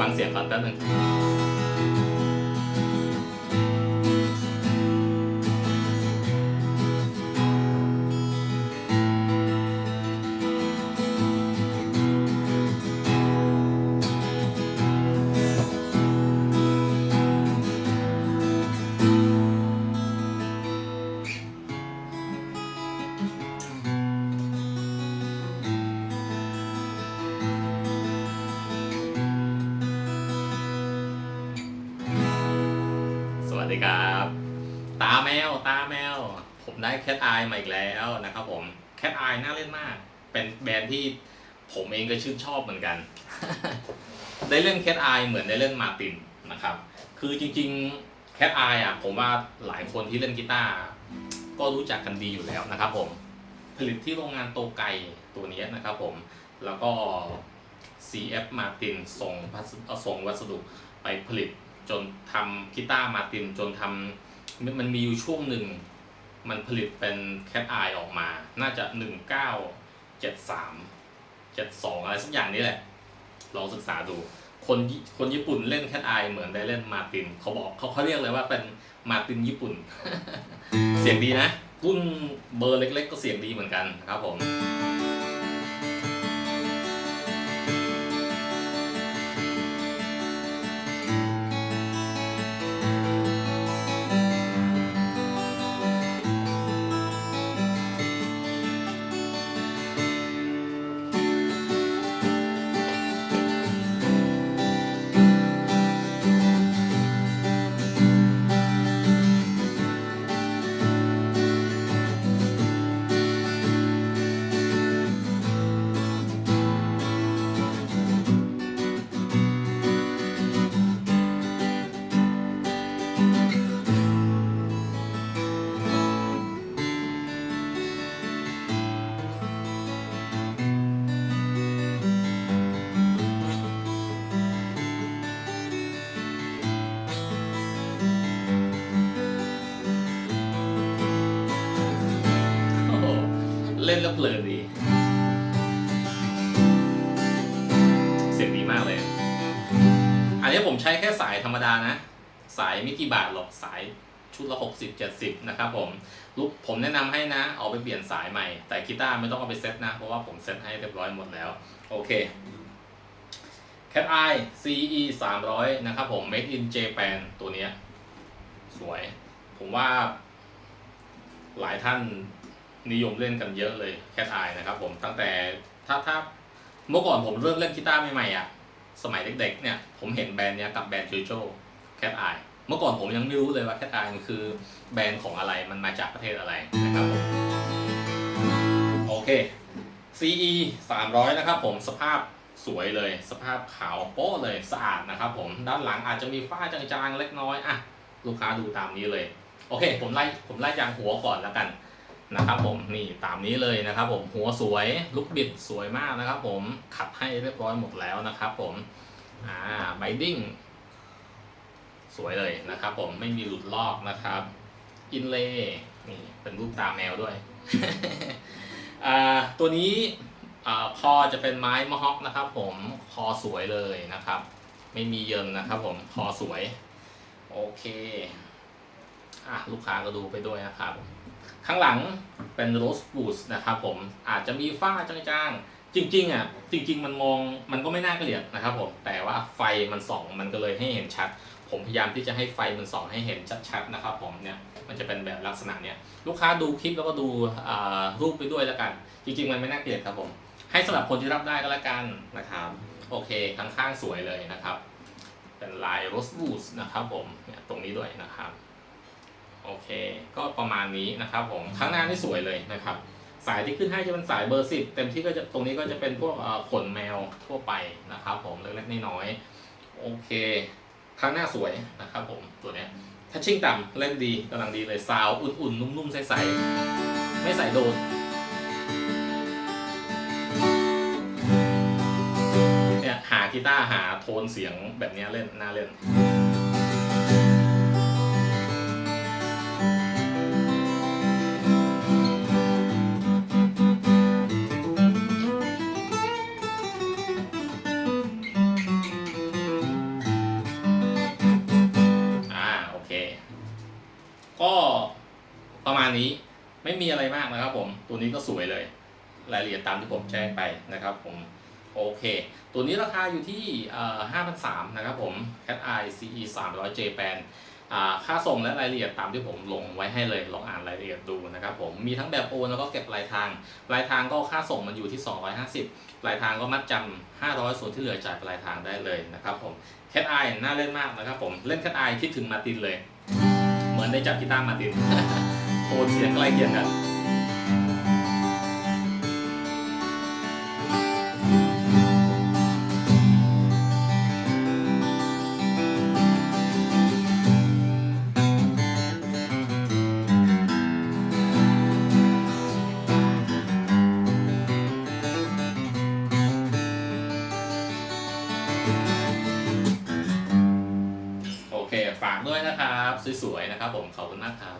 ฟังเสียงก่อนแป๊บนึง สวัสดีครับ ตาแมว ตาแมว ผมได้แคทไอมาอีกแล้วนะครับผมแคทไอน่าเล่นมาก เป็นแบรนด์ที่ผมเองก็ชื่นชอบเหมือนกัน ได้เล่นแคทไอเหมือนได้เล่นมาตินนะครับ คือจริงๆแคทไออะผมว่าหลายคนที่เล่นกีตาร์ก็รู้จักกันดีอยู่แล้วนะครับผม ผลิตที่โรงงานโตไกตัวนี้นะครับผม แล้วก็ CF Martin ส่งส่งวัสดุไปผลิต จนทำกีตาร์มาตินจนทำมันมีอยู่ช่วงหนึ่ง มันผลิตเป็นแคทไอออกมา น่าจะ 1973 72 อะไรสักอย่างนี้แหละ ลองศึกษาดู คนญี่คนญี่ปุ่นเล่นแคทไอเหมือนได้เล่นมาติน เขาบอกเขาเขาเรียกเลยว่าเป็นมาตินญี่ปุ่น เสียงดีนะรุ่นเบอร์เล็ก ๆ ก็เสียงดีเหมือนกันครับผม เล่นแล้วเพลินดี เสียงดีมากเลย อันนี้ผมใช้แค่สายธรรมดานะ สายไม่กี่บาทหรอกสายชุดละ 60 70 นะครับผมลูกผมแนะนำให้นะ เอาไปเปลี่ยนสายใหม่ แต่กีตาร์ไม่ต้องเอาไปเซ็ตนะ เพราะว่าผมเซ็ตให้เรียบร้อยหมดแล้ว โอเค Cat Eye CE 300 นะครับผม Made in Japan ตัวเนี้ย สวย ผมว่าหลายท่าน นิยมเล่นกันเยอะเลยแคทไอนะครับผมตั้งแต่ถ้าถ้าเมื่อก่อนผมเริ่มเล่นกีตาร์ใหม่ๆอะสมัยเด็กๆเนี่ยผมเห็นแบรนด์เนี้ยกับแบรนด์จูโจแคทไอเมื่อก่อนผมยังไม่รู้เลยว่าแคทไอมันคือแบรนด์ของอะไรมันมาจากประเทศอะไรนะครับผมโอเค CE 300 นะครับผมสภาพสวยเลย สภาพขาวโป๊ะเลยสะอาดนะครับผมด้านหลังอาจจะมีฝ้าจางๆเล็กน้อยอะลูกค้าดูตามนี้เลย โอเค ผมไล่ผมไล่ยางหัวก่อนแล้วกัน นะครับผมนี่ตามนี้เลยนะครับผมหัวสวยลูกบิดสวยมากนะครับผมขัดให้เรียบร้อยหมดแล้วนะครับผมอ่าไบดิ้งสวยเลยนะครับผมไม่มีหลุดลอกนะครับอินเลนี่เป็นรูปตาแมวด้วยอ่าตัวนี้อ่าคอจะเป็นไม้มะฮอกนะครับผมคอสวยเลยนะครับ ไม่มีเยินนะครับผมคอสวยโอเค อะลูกค้าก็ดูไปด้วยนะครับ ข้างหลังเป็นโรสบูสนะครับผมอาจจะมีฝ้าจางๆ จริงๆอะจริง ๆ มันมองมันก็ไม่น่าเกลียดนะครับผมแต่ว่าไฟมันส่องมันก็เลยให้เห็นชัด ผมพยายามที่จะให้ไฟมันส่องให้เห็นชัดๆนะครับผมเนี่ยมันจะเป็นแบบลักษณะเนี้ยลูกค้าดูคลิปแล้วก็ดูรูปไปด้วยแล้วกัน จริง ๆ มันไม่น่าเกลียดครับผม ให้สำหรับคนที่รับได้ก็แล้วกันนะครับโอเคข้างๆสวยเลยนะครับ เป็นลายโรสบูสนะครับผมเนี่ยตรงนี้ด้วยนะครับ โอเค ก็ประมาณนี้นะครับผมข้างหน้านี่สวยเลยนะครับ สายที่ขึ้นให้จะเป็นสายเบอร์สิบเต็มที่ก็จะตรงนี้ก็จะเป็นพวกเอ่อขนแมวทั่วไปนะครับ ผมเล็กๆน้อยๆโอเคข้างหน้าสวยนะครับ ผมตัวเนี้ยถ้าชิ่งต่ำเล่นดีกำลังดีเลยซาวอุ่นๆนุ่มๆใสๆไม่ใส่โดนเนี่ยหากีตาร์หาโทนเสียงแบบเนี้ยเล่นน่าเล่น ก็ประมาณนี้ไม่มีอะไรมากนะครับผม ตัวนี้ก็สวยเลย รายละเอียดตามที่ผมแจ้งไปนะครับผม โอเค ตัวนี้ราคาอยู่ที่ห้าพันสามนะครับผม Cat Eye CE 300 J Band อ่าค่าส่งและรายละเอียดตามที่ผมลงไว้ให้เลยลองอ่านรายละเอียดดูนะครับผมมีทั้งแบบโอนแล้วก็เก็บปลายทางปลายทางก็ค่าส่งมันอยู่ที่ 250ปลายทางก็มัดจำ500 ส่วนที่เหลือจ่ายปลายทางได้เลยนะครับผม Cat Eye น่าเล่นมากนะครับผมเล่น Cat Eye คิดถึงมาตินเลย เหมือนได้จับกีตาร์มาร์ตินโทนเสียงใกล้เคียงกัน ด้วยนะครับ สวยๆนะครับผมขอบคุณมากครับ